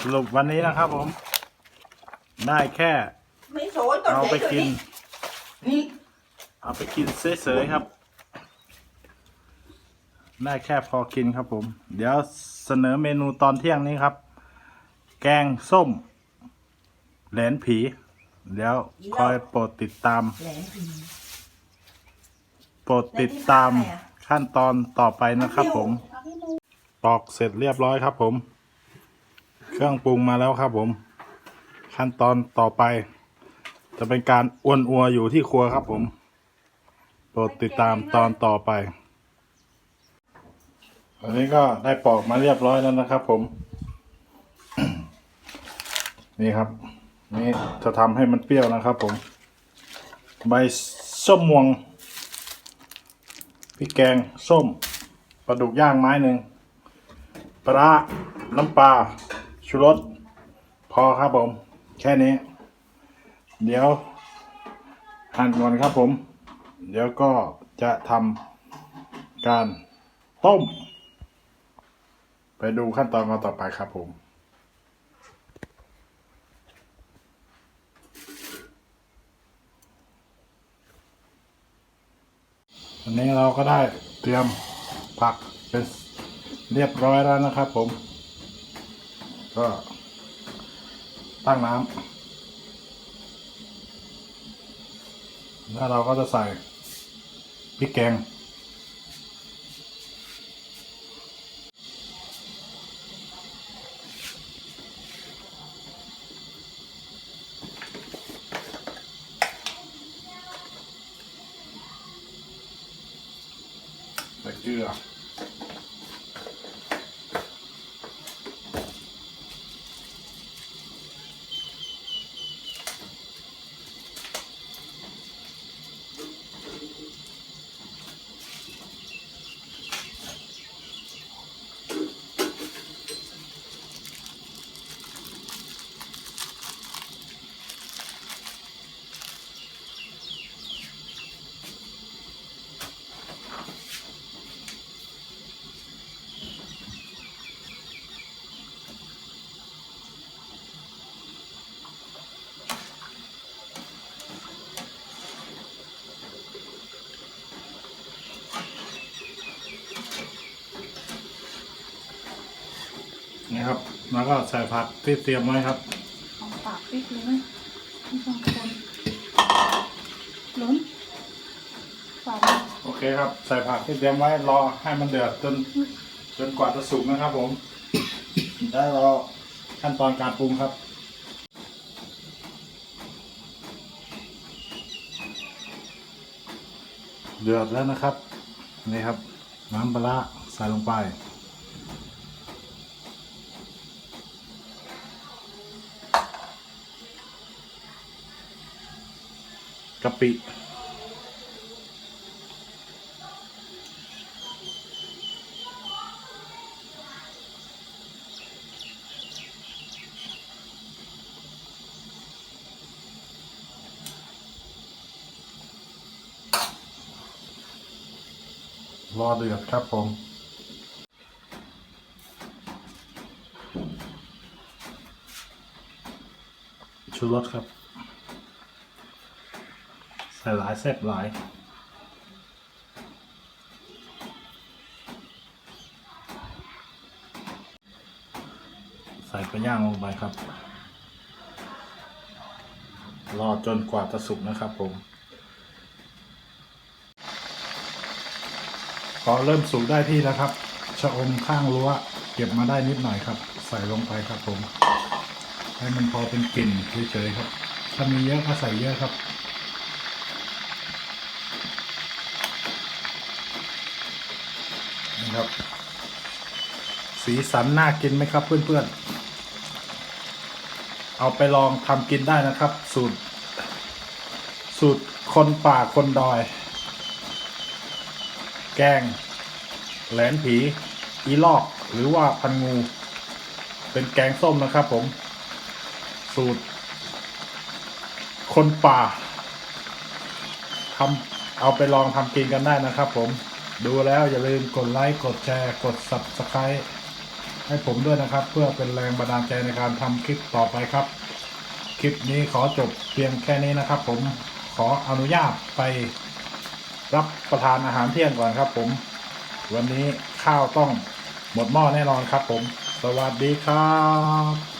สรุปวันนี้นะครับผม ได้แค่เอาไปกิน นี่เอาไปกินเฉยๆครับ ได้แค่พอกินครับผม เดี๋ยวเสนอเมนูตอนเที่ยงนี้ครับ แกงส้ม แหลนผี เดี๋ยวคอยโปรดติดตามโปรดติดตามขั้นตอนต่อไปนะครับผม เอาให้ดูปอกเสร็จเรียบร้อยครับผม เครื่องปรุงมาแล้วครับผม ขั้นตอนต่อไป จะเป็นการอ้วนอัวอยู่ที่ครัวครับผม โปรดติดตามตอนต่อไปอันนี้ก็ได้ปอกมาเรียบร้อยแล้วนะครับผม นี่ครับ นี่จะทำให้มันเปรี้ยวนะครับผม ใบส้มม่วงพริกแกง ส้มปลาดุกย่างไม้หนึ่ง ปลาน้ำปลาชูรสพอครับผม แค่นี้ เดี๋ยวหั่นก่อนครับผม เดี๋ยวก็จะทำการต้ม ไปดูขั้นตอนกันต่อไปครับผมอันนี้เราก็ได้เตรียมผักเป็น เรียบร้อยแล้วนะครับผม ก็ ตั้งน้ำแล้วเราก็จะใส่พริกแกง ใส่เกลือ นี่ครับ แล้วก็ใส่ผักที่เตรียมไว้ครับของปากปิดเลยไหมไม่ต้องคนล้นฝาดโอเคครับ ใส่ผักที่เตรียมไว้รอให้มันเดือดจนจนกว่าจะสุกนะครับ ผม ได้รอขั้นตอนการปรุงครับเดือดแล้วนะครับ นี่ครับ น้ำปลาร้าใส่ลงไป กะปิ รอเดือดครับผม ชูรสครับ ใส่หลายแซ่บหลายใส่ไปย่างลงไปครับ รอจนกว่าจะสุกนะครับผม พอเริ่มสุกได้ที่แล้วครับ ชะอมข้างรั้วเก็บมาได้นิดหน่อยครับ ใส่ลงไปครับผม ให้มันพอเป็นกลิ่นเฉยๆครับ ถ้ามีเยอะก็ใส่เยอะครับนี่ครับ สีสันน่ากินไหมครับเพื่อนๆ เอาไปลองทำกินได้นะครับ สูตร สูตรคนป่าคนดอย แกง แหลนผี อีลอก หรือว่าพันงู เป็นแกงส้มนะครับผม สูตร คนป่าทำเอาไปลองทำกินกันได้นะครับผม ดูแล้วอย่าลืมกดไลค์ กดแชร์ กด subscribe ให้ผมด้วยนะครับ เพื่อเป็นแรงบันดาลใจในการทำคลิปต่อไปครับ คลิปนี้ขอจบเพียงแค่นี้นะครับผมขออนุญาตไป รับประทานอาหารเที่ยงก่อนครับผม วันนี้ข้าวต้องหมดหม้อแน่นอนครับผม สวัสดีครับ